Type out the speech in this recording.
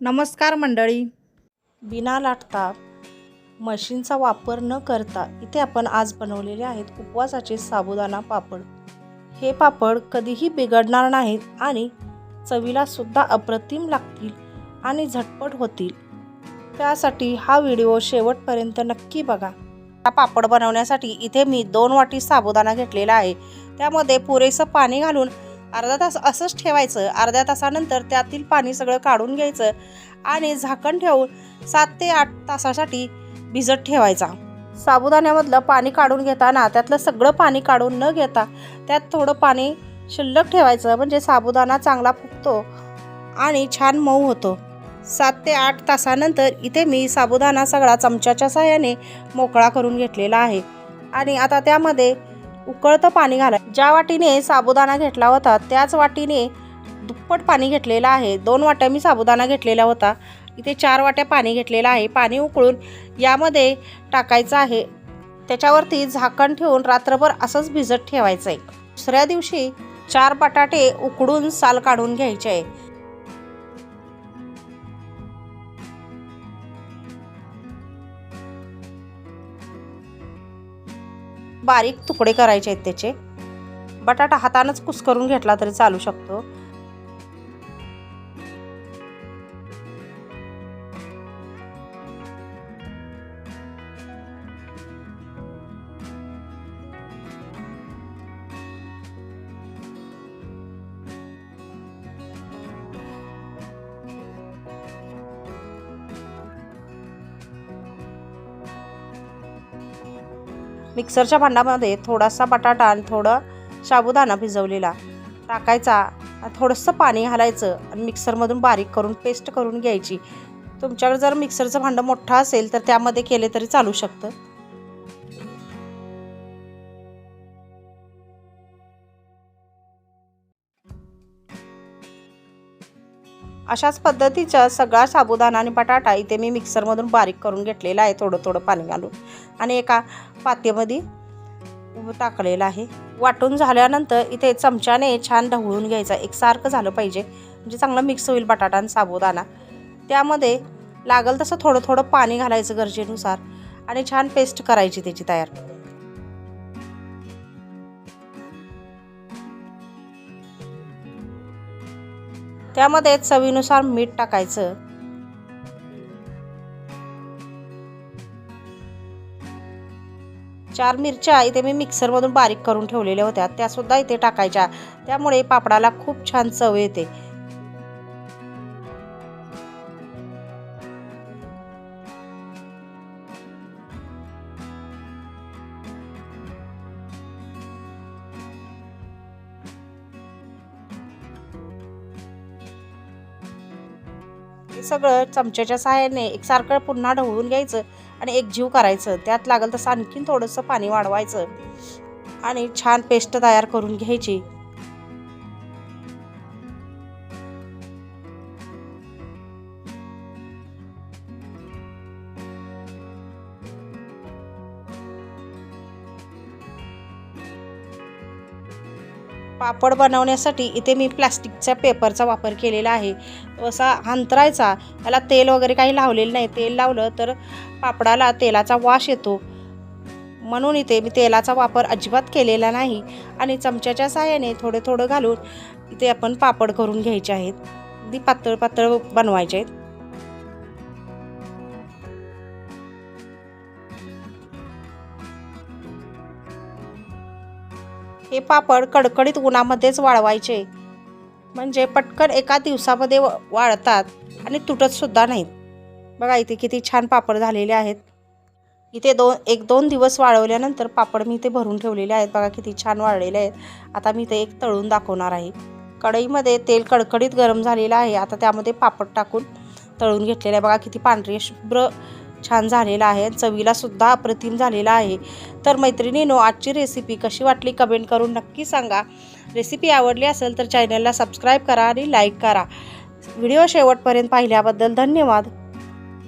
नमस्कार मंडळी. बिना लाटता मशीनचा वापर न करता इथे आपण आज बनवलेले आहेत उपवासाचे साबुदाणा पापड. हे पापड कधीही बिघडणार नाहीत आणि चवीला सुद्धा अप्रतिम लागतील आणि झटपट होतील. त्यासाठी हा व्हिडिओ शेवटपर्यंत नक्की बघा. हा पापड बनवण्यासाठी इथे मी दोन वाटी साबुदाणा घेतलेला आहे. त्यामध्ये पुरेसं पाणी घालून अर्धा तास असंच ठेवायचं. अर्ध्या तासानंतर त्यातील पाणी सगळं काढून घ्यायचं आणि झाकण ठेवून सात ते आठ तासासाठी भिजत ठेवायचा. साबुदाण्यामधलं पाणी काढून घेताना त्यातलं सगळं पाणी काढून न घेता त्यात थोडं पाणी शिल्लक ठेवायचं. म्हणजे साबुदाणा चांगला फुगतो आणि छान मऊ होतो. सात ते आठ तासानंतर इथे मी साबुदाणा सगळा चमच्याच्या साहाय्याने मोकळा करून घेतलेला आहे. आणि आता त्यामध्ये उकळतं पाणी घाला ज्या वाटीने साबुदाणा घेतला होता त्याच वाटीने दुप्पट पाणी घेतलेलं आहे. दोन वाट्या मी साबुदाणा घेतलेला होता. इथे चार वाट्या पाणी घेतलेलं आहे. पाणी उकळून यामध्ये टाकायचं आहे. त्याच्यावरती झाकण ठेवून रात्रभर असंच भिजत ठेवायचं आहे दुसऱ्या दिवशी चार बटाटे उकडून साल काढून घ्यायचे. आहे बारीक तुकडे करायचे आहेत त्याचे. बटाटा हातानंच कुस्करून घेतला तरी चालू शकतो. मिक्सरच्या भांड्यामध्ये थोडासा बटाटा आणि थोडं साबुदाणा भिजवलेला टाकायचा. थोडंसं पाणी घालायचं आणि मिक्सरमधून बारीक करून पेस्ट करून घ्यायची. तुमच्याकडे जर मिक्सरचं भांडं मोठं असेल तर त्यामध्ये केले तरी चालू शकतं. अशाच पद्धतीचा सगळा साबुदाणा आणि बटाटा इथे मी मिक्सरमधून बारीक करून घेतलेला आहे थोडं थोडं पाणी घालून. आणि एका पातेमध्ये टाकलेलं आहे. वाटून झाल्यानंतर इथे चमच्याने छान ढवळून घ्यायचा. एकसारखं झालं पाहिजे. म्हणजे चांगलं मिक्स होईल बटाटा आणि साबुदाणा. त्यामध्ये लागल तसं थोडं थोडं पाणी घालायचं गरजेनुसार. आणि छान पेस्ट करायची त्याची तयार. त्यामध्ये चवीनुसार मीठ टाकायचं. चार मिरच्या इथे मी मिक्सरमधून बारीक करून ठेवलेल्या होत्या त्यासुद्धा इथे टाकायच्या. त्यामुळे पापडाला खूप छान चव येते. हे सगळं चमच्याच्या सहाय्याने एकसारखं पुन्हा ढवळून घ्यायचं आणि एक जीव करायचं. त्यात लागेल तसं आणखीन थोडंसं पाणी वाढवायचं आणि छान पेस्ट तयार करून घ्यायची. पापड बनवण्यासाठी इथे मी प्लास्टिकच्या पेपरचा वापर केलेला आहे. असा अंतरायचा त्याला तेल वगैरे काही लावलेलं नाही. तेल लावलं तर पापडाला तेलाचा वास येतो. म्हणून इथे मी तेलाचा वापर अजिबात केलेला नाही आणि चमच्याच्या साहाय्याने थोडं थोडं घालून इथे आपण पापड करून घ्यायचे आहेत. ती पातळ पातळ बनवायचे आहेत. हे पापड कडकडीत उन्हामध्येच वाळवायचे. म्हणजे पटकन एका दिवसामध्ये व- वाळतात आणि तुटतसुद्धा नाहीत. बघा इथे किती छान पापड झालेले आहेत. इथे दोन एक दोन दिवस वाळवल्यानंतर पापड मी इथे भरून ठेवलेले आहेत. बघा किती छान वाळलेले आहेत. आता मी इथे एक तळून दाखवणार आहे. कढईमध्ये तेल कडकडीत गरम झालेलं आहे. आता त्यामध्ये पापड टाकून तळून घेतलेलं आहे. बघा किती पांढरी शुभ्र छान झालेला आहे. चवीला सुद्धा अप्रतिम झालेला आहे. तर मैत्रिणीनो आजची रेसिपी कशी वाटली कमेंट करून नक्की सांगा. रेसिपी आवडली असेल तर चॅनलला सबस्क्राईब करा आणि लाईक करा. व्हिडिओ शेवटपर्यंत पाहिल्याबद्दल धन्यवाद.